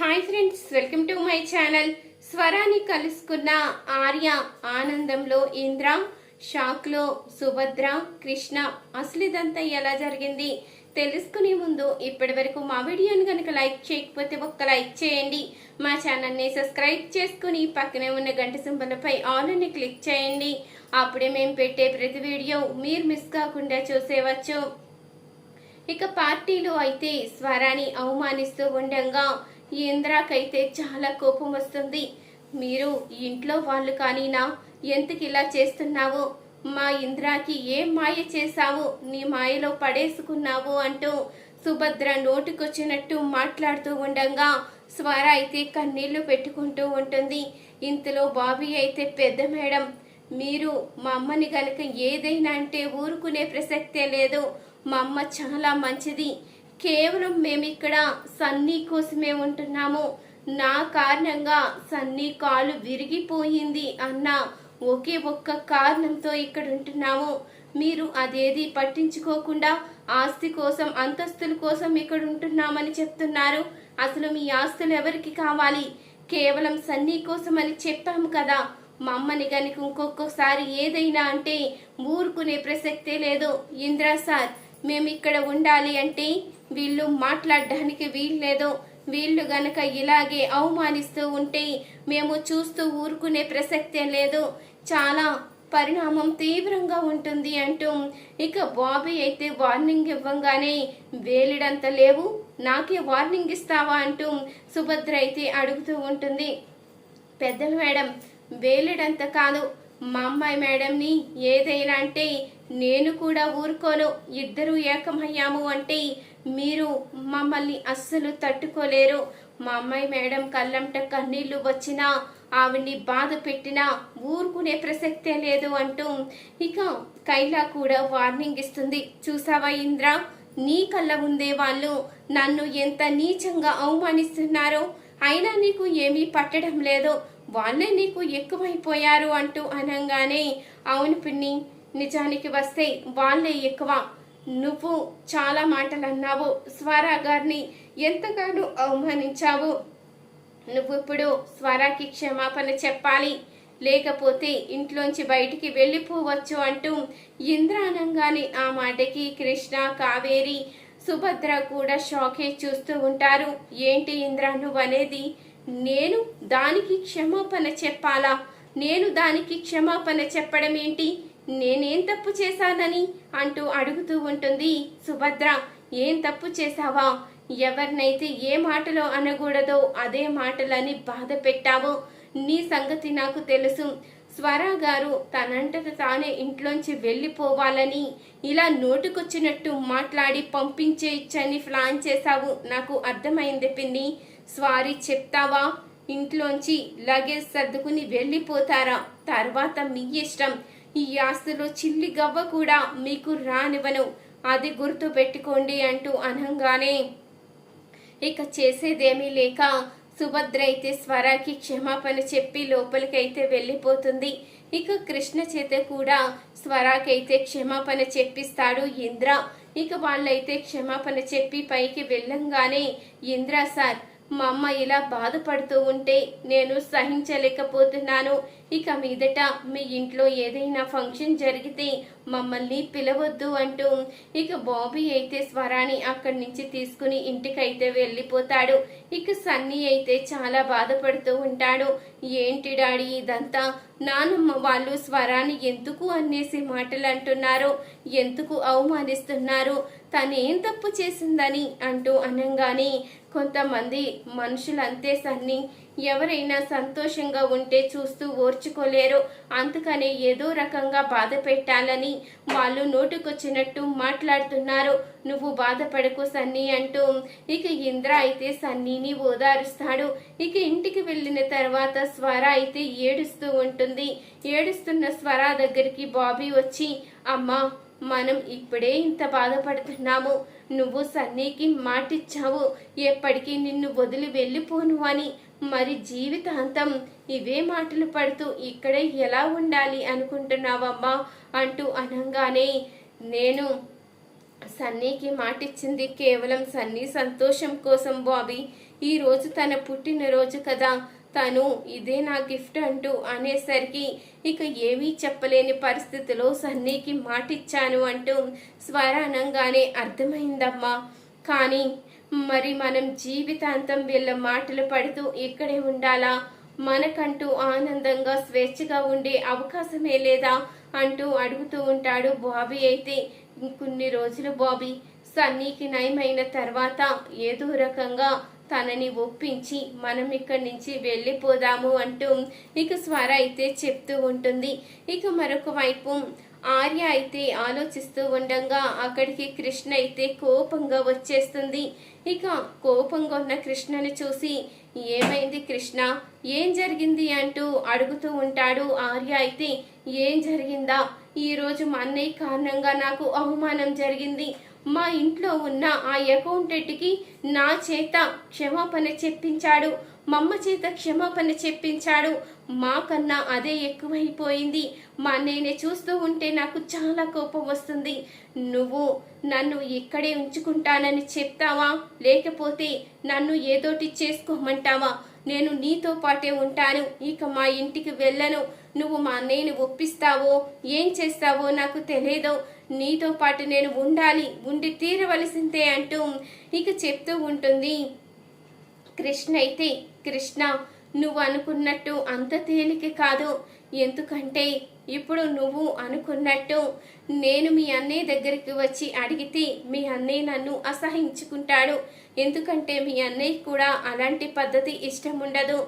Hi friends welcome to my channel స్వరాన్ని కలుసుకున్న ఆర్య ఆనందంలో ఇంద్ర షాక్లో సుభద్ర కృష్ణ. అసలు ఇదంతా ఎలా జరిగింది? తెలుసుకునే ముందు ఇప్పటి వరకు మా వీడియోని కనుక లైక్ చేయకపోతే ఒక్క లైక్ చేయండి. మా ఛానల్ని సబ్స్క్రైబ్ చేసుకుని పక్కనే ఉన్న గంట సింబలపై ఆల్ అని క్లిక్ చేయండి. అప్పుడే మేము పెట్టే ప్రతి వీడియో మీరు మిస్ కాకుండా చూసేవచ్చు. ఇక పార్టీలో అయితే స్వరాన్ని అవమానిస్తూ ఉండగా ఇంద్రాకైతే చాలా కోపం వస్తుంది. మీరు ఇంట్లో వాళ్ళు కానీనా ఎందుకు ఇలా చేస్తున్నావు? మా ఇంద్రాకి ఏం మాయ చేశావు? నీ మాయలో పడేసుకున్నావు అంటూ సుభద్ర నోటికొచ్చినట్టు మాట్లాడుతూ ఉండగా స్వర అయితే కన్నీళ్ళు పెట్టుకుంటూ ఉంటుంది. ఇంతలో బాబీ అయితే పెద్ద మేడం మీరు మా అమ్మని గనక ఏదైనా అంటే ఊరుకునే ప్రసక్తే లేదు. మా అమ్మ చాలా మంచిది. కేవలం మేము ఇక్కడ సన్నీ కోసమే ఉంటున్నాము. నా కారణంగా సన్నీ కాలు విరిగిపోయింది అన్న ఒకే ఒక్క కారణంతో ఇక్కడ ఉంటున్నాము మీరు అదేది పట్టించుకోకుండా ఆస్తి కోసం అంతస్తుల కోసం ఇక్కడ ఉంటున్నామని చెప్తున్నారు. అసలు మీ ఆస్తులు ఎవరికి కావాలి? కేవలం సన్నీ కోసం అని చెప్పాము కదా. మమ్మని అమ్మని గనుక ఇంకొకసారి ఏదైనా అంటే ఊరుకునే ప్రసక్తే లేదు. ఇంద్రా సార్ మేము ఇక్కడ ఉండాలి అంటే వీళ్ళు మాట్లాడడానికి వీల్లేదు. వీళ్ళు గనక ఇలాగే అవమానిస్తూ ఉంటే మేము చూస్తూ ఊరుకునే ప్రసక్తే లేదు. చాలా పరిణామం తీవ్రంగా ఉంటుంది అంటూ ఇక బాబీ అయితే వార్నింగ్ ఇవ్వంగానే వేలిడంత లేవు నాకే వార్నింగ్ ఇస్తావా అంటూ సుభద్ర అయితే అడుగుతూ ఉంటుంది. పెద్దల మేడం వేలిడంత కాదు మా అమ్మాయి మేడంని ఏదైనా అంటే నేను కూడా ఊరుకోను. ఇద్దరు ఏకమయ్యాము అంటే మీరు మమ్మల్ని అస్సలు తట్టుకోలేరు. మా అమ్మాయి మేడం కళ్ళంట కన్నీళ్ళు వచ్చినా ఆవిడ్ని బాధ పెట్టినా ఊరుకునే ప్రసక్తే లేదు అంటూ ఇక కైలా కూడా వార్నింగ్ ఇస్తుంది. చూసావా ఇంద్ర? నీ కళ్ళ ఉందే వాళ్ళు నన్ను ఎంత నీచంగా అవమానిస్తున్నారో. అయినా నీకు ఏమీ పట్టడం లేదు. వాళ్ళే నీకు ఎక్కువైపోయారు అంటూ అనగానే అవును పిన్ని నిజానికి వస్తే వాళ్ళే ఎక్కువ. నువ్వు చాలా మాటలు అన్నావు స్వరా గారిని ఎంతగానో అవమానించావు. నువ్వు ఇప్పుడు స్వరాకి క్షమాపణ చెప్పాలి. లేకపోతే ఇంట్లోంచి బయటికి వెళ్ళిపోవచ్చు అంటూ ఇంద్రానంగాని ఆ మాటకి కృష్ణ కావేరి సుభద్ర కూడా షాకే చూస్తూ ఉంటారు. ఏంటి ఇంద్రా నువ్వు అనేది? నేను దానికి క్షమాపణ చెప్పాలా? నేను దానికి క్షమాపణ చెప్పడం ఏంటి? నేనేం తప్పు చేశానని అంటూ అడుగుతూ ఉంటుంది సుభద్ర. ఏం తప్పు చేశావా? ఎవరినైతే ఏ మాటలో అనకూడదో అదే మాటలని బాధ పెట్టావో. నీ సంగతి నాకు తెలుసు. స్వర గారు తనంతట తానే ఇంట్లోంచి వెళ్ళిపోవాలని ఇలా నోటుకొచ్చినట్టు మాట్లాడి పంపించే ఇచ్చని ప్లాన్ చేశావు. నాకు అర్థమైంది పిన్ని. స్వారీ చెప్తావా? ఇంట్లోంచి లగేజ్ సర్దుకుని వెళ్ళిపోతారా? తర్వాత మీ ఇష్టం. ఈ ఆస్తిలో చిల్లి గవ్వ కూడా మీకు రానివ్వను. అది గుర్తు పెట్టుకోండి అంటూ అనంగానే ఇక చేసేదేమీ లేక సుభద్ర అయితే స్వరాకి క్షమాపణ చెప్పి లోపలికైతే వెళ్ళిపోతుంది. ఇక కృష్ణ చేత కూడా స్వరాకైతే క్షమాపణ చెప్పిస్తాడు ఇంద్ర. ఇక వాళ్ళైతే క్షమాపణ చెప్పి పైకి వెళ్ళంగానే ఇంద్ర సార్ మా అమ్మ ఇలా బాధపడుతూ ఉంటే నేను సహించలేకపోతున్నాను. ఇక మీదట మీ ఇంట్లో ఏదైనా ఫంక్షన్ జరిగితే మమ్మల్ని పిలవద్దు అంటూ ఇక బాబీ అయితే స్వరాన్ని అక్కడి నుంచి తీసుకుని ఇంటికైతే వెళ్ళిపోతాడు. ఇక సన్నీ అయితే చాలా బాధపడుతూ ఉంటాడు. ఏంటి డాడీ ఇదంతా? నానమ్మ వాళ్ళు స్వరాన్ని ఎందుకు అనేసి మాటలు అంటున్నారు ఎందుకు అవమానిస్తున్నారు? తనేం తప్పు చేసిందని అంటూ అనగానే కొంతమంది మనుషులంతే సన్ని. ఎవరైనా సంతోషంగా ఉంటే చూస్తూ ఓర్చుకోలేరు. అందుకనే ఏదో రకంగా బాధ పెట్టాలని వాళ్ళు నోటుకొచ్చినట్టు మాట్లాడుతున్నారు. నువ్వు బాధపడకు సన్నీ అంటూ. ఇక ఇంద్ర అయితే సన్నీని ఓదారుస్తాడు. ఇక ఇంటికి వెళ్ళిన తర్వాత స్వర అయితే ఏడుస్తూ ఉంటుంది. ఏడుస్తున్న స్వర దగ్గరికి బాబీ వచ్చి అమ్మా మనం ఇప్పుడే ఇంత బాధపడుతున్నాము. నువ్వు సన్నీకి మాటిచ్చావు. ఎప్పటికీ నిన్ను వదిలి వెళ్ళిపోను అని. మరి జీవితాంతం ఇవే మాటలు పడుతూ ఇక్కడే ఎలా ఉండాలి అనుకుంటున్నావమ్మా? అంటూ అనగానే నేను సన్నీకి మాటిచ్చింది కేవలం సన్నీ సంతోషం కోసం బాబీ. ఈరోజు తన పుట్టినరోజు కదా. తను ఇదే నా గిఫ్ట్ అంటూ అనేసరికి ఇక ఏమీ చెప్పలేని పరిస్థితిలో సన్నీకి మాటిచ్చాను అంటూ స్వరానంగానే అర్థమైందమ్మా. కానీ మరి మనం జీవితాంతం వీళ్ళ మాటలు పడుతూ ఇక్కడే ఉండాలా? మనకంటూ ఆనందంగా స్వేచ్ఛగా ఉండే అవకాశమే లేదా? అంటూ అడుగుతూ ఉంటాడు బాబీ అయితే. ఇంకొన్ని రోజులు బాబీ. సన్నీకి నయమైన తర్వాత ఏదో రకంగా తనని ఒప్పించి మనం ఇక్కడి నుంచి వెళ్ళిపోదాము అంటూ ఇక స్వర అయితే చెప్తూ ఉంటుంది. ఇక మరొక వైపు ఆర్య అయితే ఆలోచిస్తూ ఉండగా అక్కడికి కృష్ణ అయితే కోపంగా వచ్చేస్తుంది. ఇక కోపంగా ఉన్న కృష్ణని చూసి ఏమైంది కృష్ణ? ఏం జరిగింది? అంటూ అడుగుతూ ఉంటాడు ఆర్య అయితే. ఏం జరిగిందా? ఈరోజు మా అన్నయ్య కారణంగా నాకు అవమానం జరిగింది. మా ఇంట్లో ఉన్న ఆ అకౌంటెంట్కి నా చేత క్షమాపణ చెప్పించాడు. మమ్మ చేత క్షమాపణ చెప్పించాడు. మాకన్నా అదే ఎక్కువైపోయింది. మా నేనే చూస్తూ ఉంటే నాకు చాలా కోపం వస్తుంది. నువ్వు నన్ను ఇక్కడే ఉంచుకుంటానని చెప్తావా? లేకపోతే నన్ను ఏదోటి చేసుకోమంటావా? నేను నీతో పాటే ఉంటాను. ఇక మా ఇంటికి వెళ్ళను. నువ్వు మా అన్నయ్యని ఒప్పిస్తావో ఏం చేస్తావో నాకు తెలియదు నీతో పాటు నేను ఉండాలి ఉండి తీరవలసిందే అంటూ ఇక చెప్తూ ఉంటుంది. కృష్ణ అయితే కృష్ణ నువ్వు అనుకున్నట్టు అంత తేలిక కాదు. ఎందుకంటే ఇప్పుడు నువ్వు అనుకున్నట్టు నేను మీ అన్నయ్య దగ్గరికి వచ్చి అడిగితే మీ అన్నయ్య నన్ను అసహించుకుంటాడు. ఎందుకంటే మీ అన్నయ్య కూడా అలాంటి పద్ధతి ఇష్టం ఉండదు.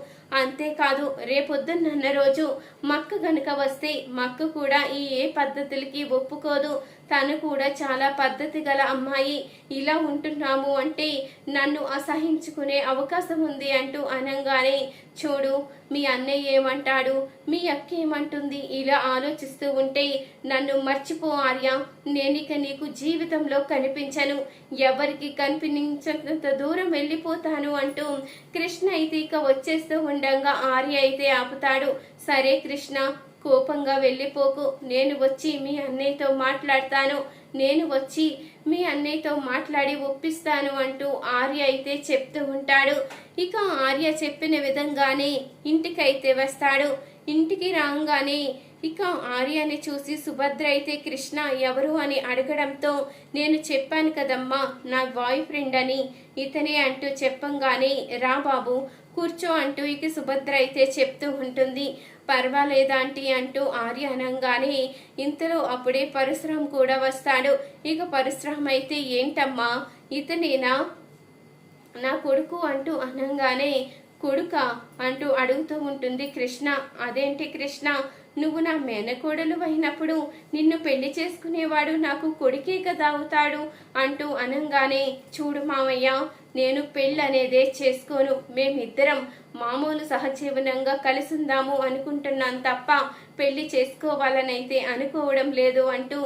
అంతేకాదు రేపొద్దున్న రోజు మక్క గనుక వస్తే మక్క కూడా ఈ ఏ పద్ధతులకి ఒప్పుకోదు. తను కూడా చాలా పద్ధతి గల అమ్మాయి. ఇలా ఉంటున్నాము అంటే నన్ను అసహించుకునే అవకాశం ఉంది అంటూ అనంగానే చూడు మీ అన్నయ్య ఏమంటాడు? మీ అక్క ఏమంటుంది? ఇలా ఆలోచిస్తూ ఉంటే నన్ను మర్చిపో ఆర్య. నేనిక నీకు జీవితంలో కనిపించను. ఎవరికి కనిపించంత దూరం వెళ్ళిపోతాను అంటూ కృష్ణ అయితే ఇక వచ్చేస్తూ ఉండగా ఆర్య అయితే ఆపుతాడు. సరే కృష్ణ కోపంగా వెళ్ళిపోకు. నేను వచ్చి మీ అన్నయ్యతో మాట్లాడతాను. నేను వచ్చి మీ అన్నయ్యతో మాట్లాడి ఒప్పిస్తాను అంటూ ఆర్య అయితే చెప్తూ ఉంటాడు. ఇక ఆర్య చెప్పిన విధంగానే ఇంటికైతే వస్తాడు. ఇంటికి రాగానే ఇక ఆర్యని చూసి సుభద్ర అయితే కృష్ణ ఎవరు అని అడగడంతో నేను చెప్పాను కదమ్మా నా బాయ్ ఫ్రెండ్ అని ఇతనే అంటూ చెప్పంగానే రా బాబు కూర్చో అంటూ ఇక సుభద్ర అయితే చెప్తూ ఉంటుంది. పర్వాలేదాంటి అంటూ ఆర్య అనగానే ఇంతలో అప్పుడే పరశురాం కూడా వస్తాడు. ఇక పరశురాం అయితే ఏంటమ్మా ఇతనేనా? నా కొడుకు అంటూ అనగానే కొడుక అంటూ అడుగుతూ ఉంటుంది కృష్ణ అదేంటి కృష్ణ? నువ్వు నా మేనకోడలు అయినప్పుడు నిన్ను పెళ్ళి చేసుకునేవాడు నాకు కొడుకే కదా అవుతాడు అంటూ అనంగానే చూడు మామయ్య నేను పెళ్ళి అనేదే చేసుకోను. మేమిద్దరం మామూలు సహజీవనంగా కలిసిందాము అనుకుంటున్నాను తప్ప పెళ్ళి చేసుకోవాలనైతే అనుకోవడం లేదు అంటూ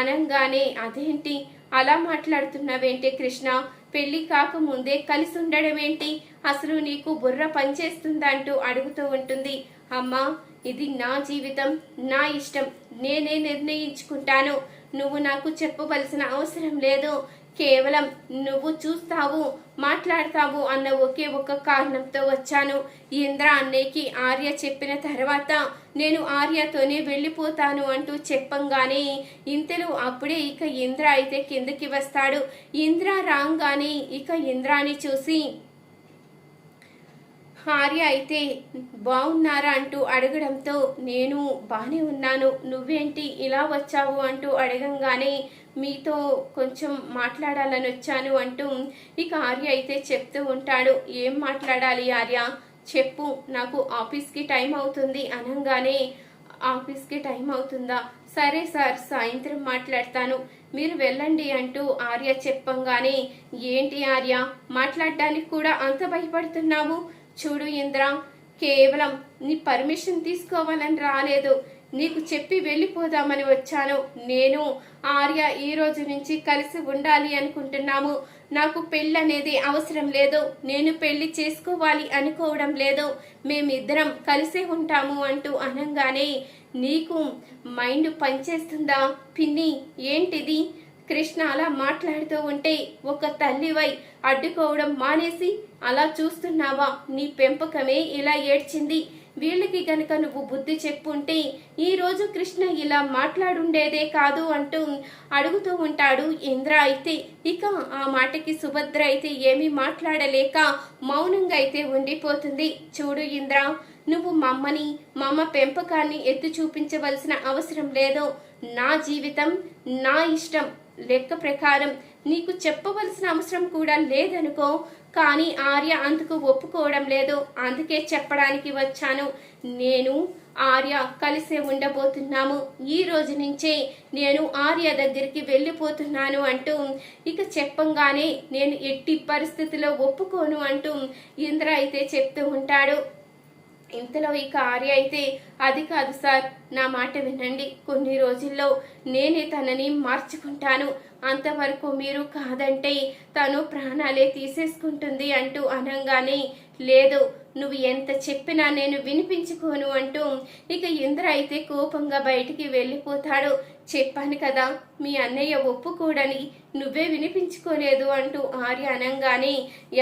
అనంగానే అదేంటి? అలా మాట్లాడుతున్నావేంటి కృష్ణ? పెళ్ళి కాకముందే కలిసి ఉండడం ఏంటి అసలు నీకు బుర్ర పనిచేస్తుందంటూ అడుగుతూ ఉంటుంది. అమ్మా ఇది నా జీవితం నా ఇష్టం. నేనే నిర్ణయించుకుంటాను. నువ్వు నాకు చెప్పవలసిన అవసరం లేదు. కేవలం నువ్వు చూస్తావు మాట్లాడతావు అన్న ఒకే ఒక కారణంతో వచ్చాను. ఇంద్ర అన్నయ్యకి ఆర్య చెప్పిన తర్వాత నేను ఆర్యతోనే వెళ్ళిపోతాను అంటూ చెప్పంగానే ఇంతలో అప్పుడే ఇక ఇంద్ర అయితే కిందకి వస్తాడు. ఇంద్ర రాంగానే ఇక ఇంద్రాని చూసి ఆర్య అయితే బాగున్నారా అంటూ అడగడంతో నేను బాగానే ఉన్నాను. నువ్వేంటి ఇలా వచ్చావు? అంటూ అడగంగానే మీతో కొంచెం మాట్లాడాలని వచ్చాను అంటూ ఇక ఆర్య అయితే చెప్తూ ఉంటాడు. ఏం మాట్లాడాలి ఆర్య? చెప్పు నాకు ఆఫీస్కి టైం అవుతుంది అనగానే. ఆఫీస్కి టైం అవుతుందా? సరే సార్ సాయంత్రం మాట్లాడతాను. మీరు వెళ్ళండి అంటూ ఆర్య చెప్పంగానే ఏంటి ఆర్య? మాట్లాడడానికి కూడా అంత భయపడుతున్నావు? చూడు ఇంద్ర కేవలం నీ పర్మిషన్ తీసుకోవాలని రాలేదు. నీకు చెప్పి వెళ్ళిపోదామని వచ్చాను. నేను ఆర్య ఈ రోజు నుంచి కలిసి ఉండాలి అనుకుంటున్నాము. నాకు పెళ్ళి అనేది అవసరం లేదు. నేను పెళ్ళి చేసుకోవాలి అనుకోవడం లేదు. మేమిద్దరం కలిసే ఉంటాము అంటూ అనగానే నీకు మైండ్ పనిచేస్తుందా పిన్ని? ఏంటిది? కృష్ణ అలా మాట్లాడుతూ ఉంటే ఒక తల్లివై అడ్డుకోవడం మానేసి అలా చూస్తున్నావా? నీ పెంపకమే ఇలా ఏడ్చింది. వీళ్ళకి గనక నువ్వు బుద్ధి చెప్పుంటే ఈరోజు కృష్ణ ఇలా మాట్లాడుండేదే కాదు అంటూ అడుగుతూ ఉంటాడు ఇంద్ర అయితే. ఇక ఆ మాటకి సుభద్ర అయితే ఏమీ మాట్లాడలేక మౌనంగా అయితే ఉండిపోతుంది. చూడు ఇంద్ర నువ్వు మమ్మని మమ్మ పెంపకాన్ని ఎత్తి చూపించవలసిన అవసరం లేదు. నా జీవితం నా ఇష్టం లెక్క ప్రకారం నీకు చెప్పవలసిన అవసరం కూడా లేదనుకో కానీ ఆర్య అందుకు ఒప్పుకోవడం లేదు. అందుకే చెప్పడానికి వచ్చాను. నేను ఆర్య కలిసే ఉండబోతున్నాము. ఈ రోజు నుంచే నేను ఆర్య దగ్గరికి వెళ్ళిపోతున్నాను అంటూ ఇక చెప్పంగానే నేను ఎట్టి పరిస్థితిలో ఒప్పుకోను అంటూ ఇంద్ర అయితే చెప్తూ ఉంటాడు. ఇంతలో ఇక ఆర్య అయితే అది కాదు సార్ నా మాట వినండి. కొన్ని రోజుల్లో నేనే తనని మార్చుకుంటాను. అంతవరకు మీరు కాదంటే తను ప్రాణాలే తీసేసుకుంటుంది అంటూ అనంగానే లేదు నువ్వు ఎంత చెప్పినా నేను వినిపించుకోను అంటూ ఇక ఇంద్ర అయితే కోపంగా బయటికి వెళ్ళిపోతాడు. చెప్పాను కదా మీ అన్నయ్య ఒప్పుకోడని. నువ్వే వినిపించుకోలేదు అంటూ ఆర్య అనంగానే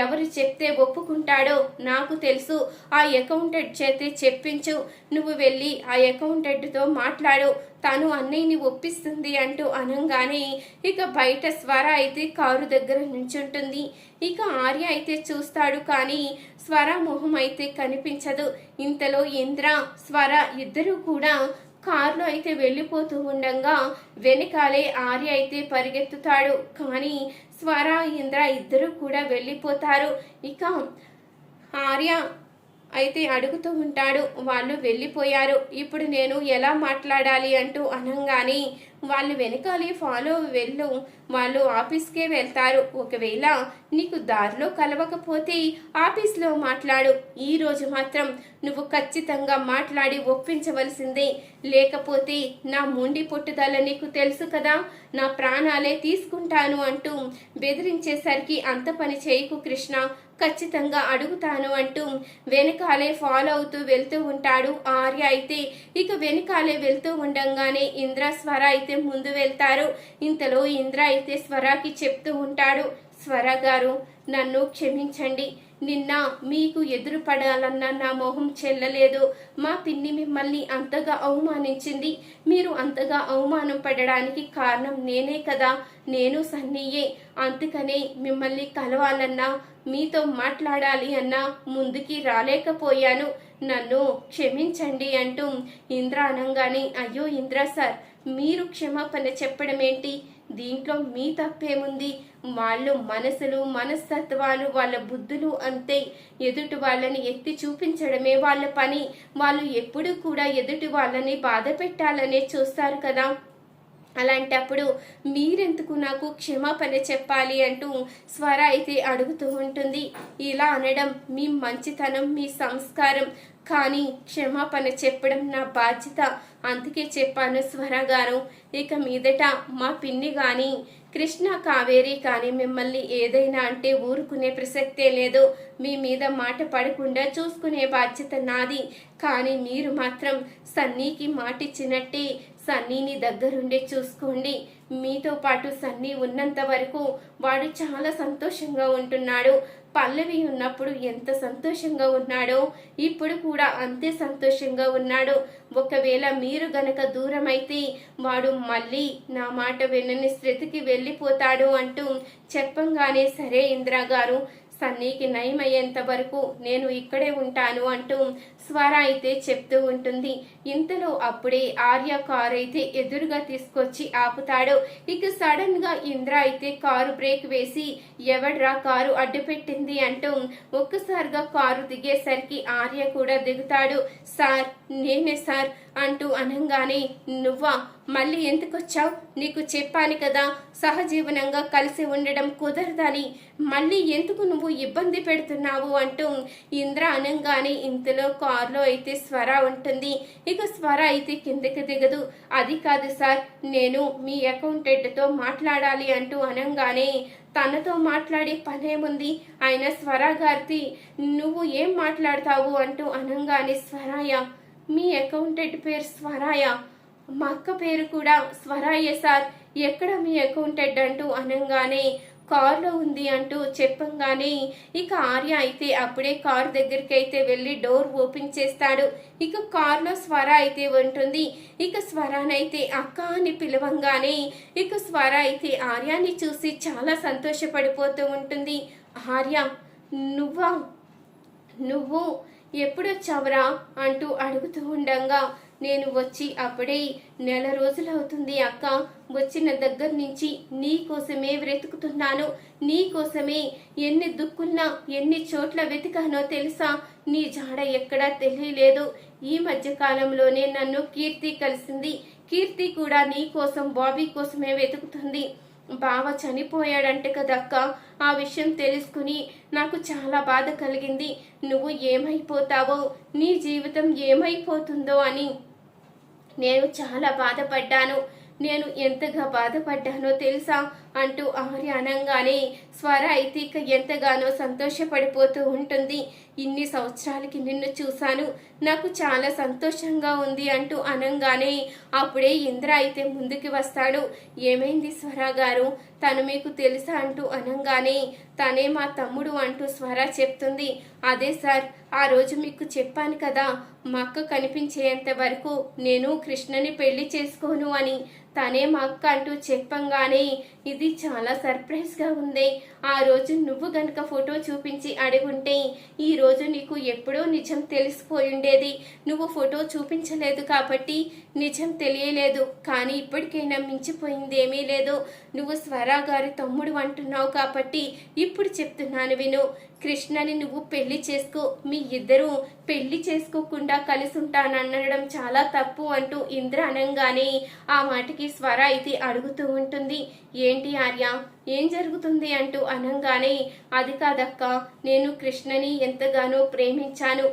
ఎవరు చెప్తే ఒప్పుకుంటాడో నాకు తెలుసు. ఆ అకౌంటెంట్ చేతే చెప్పించు. నువ్వు వెళ్ళి ఆ అకౌంటెంట్తో మాట్లాడు. తను అన్నయ్యని ఒప్పిస్తుంది అంటూ అనంగానే ఇక బయట స్వర అయితే కారు దగ్గర నుంచుంటుంది. ఇక ఆర్య అయితే చూస్తాడు కానీ స్వర మొహం అయితే కనిపించదు. ఇంతలో ఇంద్ర స్వర ఇద్దరూ కూడా కారులో అయితే వెళ్ళిపోతూ ఉండగా వెనకాలే ఆర్య అయితే పరిగెత్తుతాడు. కానీ స్వర ఇంద్ర ఇద్దరు కూడా వెళ్ళిపోతారు. ఇక ఆర్య అయితే అడుగుతూ ఉంటాడు వాళ్ళు వెళ్ళిపోయారు. ఇప్పుడు నేను ఎలా మాట్లాడాలి? అంటూ అనంగానే వాళ్ళు వెనకాలి ఫాలో వెళ్ళు. వాళ్ళు ఆఫీస్కే వెళ్తారు. ఒకవేళ నీకు దారిలో కలవకపోతే ఆఫీస్లో మాట్లాడు. ఈ రోజు మాత్రం నువ్వు ఖచ్చితంగా మాట్లాడి ఒప్పించవలసిందే. లేకపోతే నా మొండి పుట్టుదల నీకు తెలుసు కదా. నా ప్రాణాలే తీసుకుంటాను అంటూ బెదిరించేసరికి అంత పని చేయకు కృష్ణ. ఖచ్చితంగా అడుగుతాను అంటూ వెనకాలే ఫాలో అవుతూ వెళ్తూ ఉంటాడు ఆర్య అయితే. ఇక వెనకాలే వెళ్తూ ఉండంగానే ఇంద్ర స్వర అయితే ముందు వెళ్తారు. ఇంతలో ఇంద్ర అయితే స్వరాకి చెప్తూ ఉంటాడు. స్వర గారు నన్ను క్షమించండి. నిన్న మీకు ఎదురుపడాలన్న నా మొహం చెల్లలేదు. మా పిన్ని మిమ్మల్ని అంతగా అవమానించింది. మీరు అంతగా అవమానం పడడానికి కారణం నేనే కదా. నేను సన్నీయే. అందుకనే మిమ్మల్ని కలవాలన్నా మీతో మాట్లాడాలి అన్నా ముందుకి రాలేకపోయాను. నన్ను క్షమించండి అంటూ ఇంద్ర అనంగానే అయ్యో ఇంద్ర సార్ మీరు క్షమాపణ చెప్పడం ఏంటి? దీంట్లో మీ తప్పేముంది? వాళ్ళు మనసులు మనస్తత్వాలు వాళ్ళ బుద్ధులు అంతే. ఎదుటి వాళ్ళని ఎత్తి చూపించడమే వాళ్ళ పని. వాళ్ళు ఎప్పుడు కూడా ఎదుటి వాళ్ళని బాధ పెట్టాలనే చూస్తారు కదా. అలాంటప్పుడు మీరెందుకు నాకు క్షమాపణ చెప్పాలి అంటూ స్వర అయితే అడుగుతూ ఉంటుంది. ఇలా అనడం మీ మంచితనం మీ సంస్కారం. కానీ క్షమాపణ చెప్పడం నా బాధ్యత. అందుకే చెప్పాను స్వర గారు ఇక మీదట మా పిన్ని కానీ కృష్ణ కావేరి కానీ మిమ్మల్ని ఏదైనా అంటే ఊరుకునే ప్రసక్తే లేదు. మీ మీద మాట పడకుండా చూసుకునే బాధ్యత నాది. కానీ మీరు మాత్రం సన్నీకి మాటిచ్చినట్టే సన్నీని దగ్గరుండే చూసుకోండి. మీతో పాటు సన్నీ ఉన్నంత వరకు వాడు చాలా సంతోషంగా ఉంటున్నాడు. పల్లవి ఉన్నప్పుడు ఎంత సంతోషంగా ఉన్నాడో ఇప్పుడు కూడా అంతే సంతోషంగా ఉన్నాడు. ఒకవేళ మీరు గనక దూరం అయితే వాడు మళ్ళీ నా మాట వినని స్థితికి వెళ్ళిపోతాడు అంటూ చెప్పంగానే సరే ఇందిరా గారు సన్నీకి నయమయ్యేంత వరకు నేను ఇక్కడే ఉంటాను అంటూ స్వర అయితే చెప్తూ ఉంటుంది. ఇంతలో అప్పుడే ఆర్య కారు అయితే ఎదురుగా తీసుకొచ్చి ఆపుతాడు. ఇక సడన్గా ఇంద్ర అయితే కారు బ్రేక్ వేసి ఎవడ్రా కారు అడ్డుపెట్టింది? అంటూ ఒక్కసారిగా కారు దిగేసరికి ఆర్య కూడా దిగుతాడు. సార్ నేనే సార్ అంటూ అనంగానే నువ్వా? మళ్ళీ ఎందుకొచ్చావు? నీకు చెప్పాను కదా సహజీవనంగా కలిసి ఉండడం కుదరదని. మళ్ళీ ఎందుకు నువ్వు ఇబ్బంది పెడుతున్నావు అంటూ ఇంద్ర అనంగానే ఇంతలో కారులో అయితే స్వర ఉంటుంది. ఇక స్వర అయితే కిందకి దిగదు. అది కాదు సార్ నేను మీ అకౌంటెంట్తో మాట్లాడాలి అంటూ అనంగానే తనతో మాట్లాడే పనేముంది? ఆయన స్వర గారిది నువ్వు ఏం మాట్లాడతావు? అంటూ అనంగానే స్వరాయ మీ అకౌంటెంట్ పేరు స్వరాయ. మా అక్క పేరు కూడా స్వరాయే సార్. ఎక్కడ మీ అకౌంటెడ్ అంటూ అనగానే కార్లో ఉంది అంటూ చెప్పంగానే ఇక ఆర్య అయితే అప్పుడే కార్ దగ్గరికి అయితే వెళ్ళి డోర్ ఓపెన్ చేస్తాడు. ఇక కార్లో స్వర అయితే ఉంటుంది. ఇక స్వరానైతే అక్క అని పిలవంగానే ఇక స్వర అయితే ఆర్యాని చూసి చాలా సంతోషపడిపోతూ ఉంటుంది. ఆర్య నువ్వా? నువ్వు ఎప్పుడొచ్చావురా? అంటూ అడుగుతూ ఉండంగా నేను వచ్చి అప్పుడే నెల రోజులవుతుంది అక్క. వచ్చిన దగ్గర నుంచి నీ కోసమే వెతుకుతున్నాను. నీ కోసమే ఎన్ని దుక్కున్నా ఎన్ని చోట్ల వెతికానో తెలుసా? నీ జాడ ఎక్కడా తెలియలేదు. ఈ మధ్య కాలంలోనే నన్ను కీర్తి కలిసింది. కీర్తి కూడా నీ కోసం బాబీ కోసమే వెతుకుతుంది. బావ చనిపోయాడంటే కదక్క. ఆ విషయం తెలుసుకుని నాకు చాలా బాధ కలిగింది. నువ్వు ఏమైపోతావో నీ జీవితం ఏమైపోతుందో అని నేను చాలా బాధపడ్డాను. నేను ఎంతగా బాధపడ్డానో తెలుసా? అంటూ ఆర్య అనగానే స్వర అయితే ఇక ఎంతగానో సంతోషపడిపోతూ ఉంటుంది. ఇన్ని సంవత్సరాలకి నిన్ను చూశాను. నాకు చాలా సంతోషంగా ఉంది అంటూ అనంగానే అప్పుడే ఇంద్ర అయితే ముందుకు వస్తాడు. ఏమైంది స్వర గారు? తను మీకు తెలుసా అంటూ అనంగానే తనే మా తమ్ముడు అంటూ స్వర చెప్తుంది. అదే సార్ ఆ రోజు మీకు చెప్పాను కదా మా అక్క కనిపించేంత వరకు నేను కృష్ణని పెళ్ళి చేసుకోను అని తనే మా అక్క అంటూ చెప్పంగానే ఇది చాలా సర్ప్రైజ్గా ఉంది. ఆ రోజు నువ్వు గనుక ఫోటో చూపించి అడుగుంటే ఈ రోజు నీకు ఎప్పుడో నిజం తెలిసిపోయి ఉండేది. నువ్వు ఫోటో చూపించలేదు కాబట్టి నిజం తెలియలేదు కానీ ఇప్పటికైనా మించిపోయింది ఏమీ లేదు. నువ్వు స్వరా గారి తమ్ముడు అంటున్నావు కాబట్టి ఇప్పుడు చెప్తున్నాను విను. కృష్ణని నువ్వు పెళ్ళి చేసుకో మీ ఇద్దరూ పెళ్ళి చేసుకోకుండా కలిసి ఉంటాననడం చాలా తప్పు అంటూ ఇంద్ర అనంగానే ఆ మాటకి స్వర ఇది అడుగుతూ ఉంటుంది. ఏంటి ఆర్య? ఏం జరుగుతుంది అంటూ అనంగానే అది కాదక్క నేను కృష్ణని ఎంతగానో ప్రేమించాను.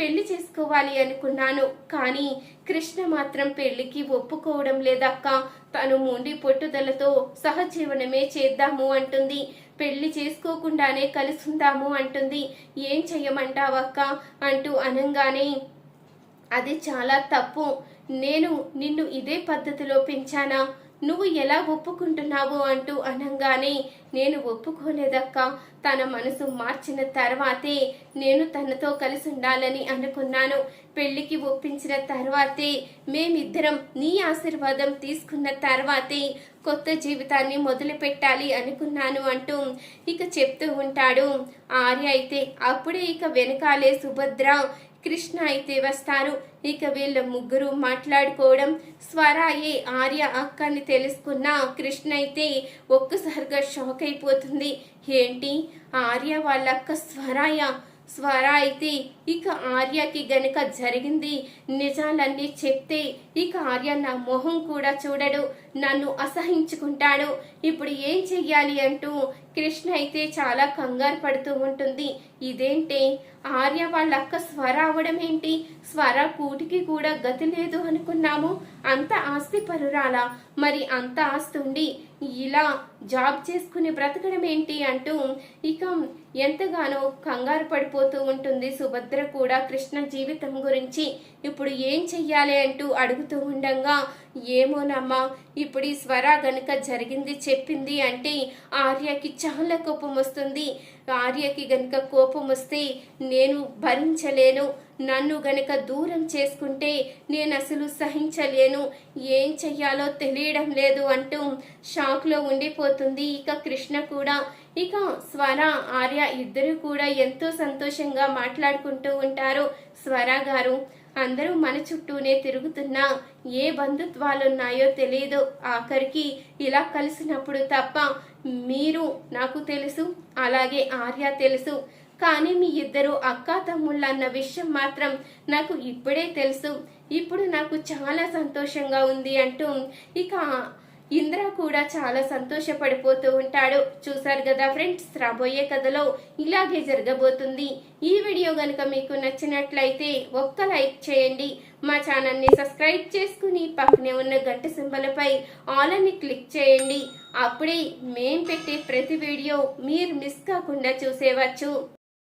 పెళ్ళి చేసుకోవాలి అనుకున్నాను. కానీ కృష్ణ మాత్రం పెళ్ళికి ఒప్పుకోవడం లేదక్క. తను మొండి పొట్టుదలతో సహజీవనమే చేద్దాము అంటుంది. పెళ్ళి చేసుకోకుండానే కలుసుందాము అంటుంది. ఏం చెయ్యమంటావక్క? అంటూ అనంగానే అది చాలా తప్పు. నేను నిన్ను ఇదే పద్ధతిలో పెంచానా? నువ్వు ఎలా ఒప్పుకుంటున్నావు? అంటూ అనగానే నేను ఒప్పుకోలేదక్క. తన మనసు మార్చిన తర్వాతే నేను తనతో కలిసి ఉండాలని అనుకున్నాను. పెళ్ళికి ఒప్పించిన తర్వాతే మేమిద్దరం నీ ఆశీర్వాదం తీసుకున్న తర్వాతే కొత్త జీవితాన్ని మొదలు పెట్టాలి అనుకున్నాను అంటూ ఇక చెప్తూ ఉంటాడు. ఆర్య అయితే అప్పుడే ఇక వెనకాలే సుభద్ర కృష్ణ అయితే వస్తారు ఇక వీళ్ళ ముగ్గురు మాట్లాడుకోవడం స్వరాయే ఆర్య అక్క అని తెలుసుకున్న కృష్ణ అయితే ఒక్కసారిగా షాక్ అయిపోతుంది. ఏంటి? ఆర్య వాళ్ళక్క స్వరాయ స్వర అయితే ఇక ఆర్యకి గనుక జరిగింది నిజాలన్నీ చెప్తే ఇక ఆర్య నా మొహం కూడా చూడడు నన్ను అసహించుకుంటాడు. ఇప్పుడు ఏం చెయ్యాలి అంటూ కృష్ణ అయితే చాలా కంగారు పడుతూ ఉంటుంది. ఇదేంటి ఆర్య వాళ్ళ అక్క స్వర అవడం ఏంటి? స్వర కూటికి కూడా గతి లేదు అనుకున్నాము. అంత ఆస్తి పరురాలా మరి అంత ఆస్తి ఉండి ఇలా జాబ్ చేసుకుని బ్రతకడం ఏంటి అంటూ ఇక ఎంతగానో కంగారు పడిపోతూ ఉంటుంది సుభద్ర కూడా కృష్ణ జీవితం గురించి. ఇప్పుడు ఏం చెయ్యాలి అంటూ అడుగుతూ ఉండగా ఏమోనమ్మా ఇప్పుడు ఈ స్వర గనుక జరిగింది చెప్పింది అంటే ఆర్యకి చాలా కోపం వస్తుంది. ఆర్యకి గనుక కోపం వస్తే నేను భరించలేను. నన్ను గనుక దూరం చేసుకుంటే నేను అసలు సహించలేను. ఏం చెయ్యాలో తెలియడం లేదు అంటూ షాక్లో ఉండిపో జరగబోతుంది ఇక కృష్ణ కూడా ఇక స్వర ఆర్య ఇద్దరు కూడా ఎంతో సంతోషంగా మాట్లాడుకుంటూ ఉంటారు స్వర గారు. అందరూ మన చుట్టూనే తిరుగుతున్నా ఏ బంధుత్వాలున్నాయో తెలియదు ఆఖరికి ఇలా కలిసినప్పుడు తప్ప మీరు నాకు తెలుసు అలాగే ఆర్య తెలుసు. కానీ మీ ఇద్దరు అక్కా తమ్ముళ్ళు అన్న విషయం మాత్రం నాకు ఇప్పుడే తెలుసు. ఇప్పుడు నాకు చాలా సంతోషంగా ఉంది అంటూ ఇక ఇంద్ర కూడా చాలా సంతోషపడిపోతూ ఉంటాడు. చూసారు కదా ఫ్రెండ్స్ రాబోయే కథలో ఇలాగే జరగబోతుంది. ఈ వీడియో గనుక మీకు నచ్చినట్లయితే ఒక్క లైక్ చేయండి. మా ఛానల్ని సబ్స్క్రైబ్ చేసుకుని పక్కనే ఉన్న గంట సింబలపై ఆల్ అని క్లిక్ చేయండి. అప్పుడే మేం పెట్టే ప్రతి వీడియో మీరు మిస్ కాకుండా చూసేవచ్చు.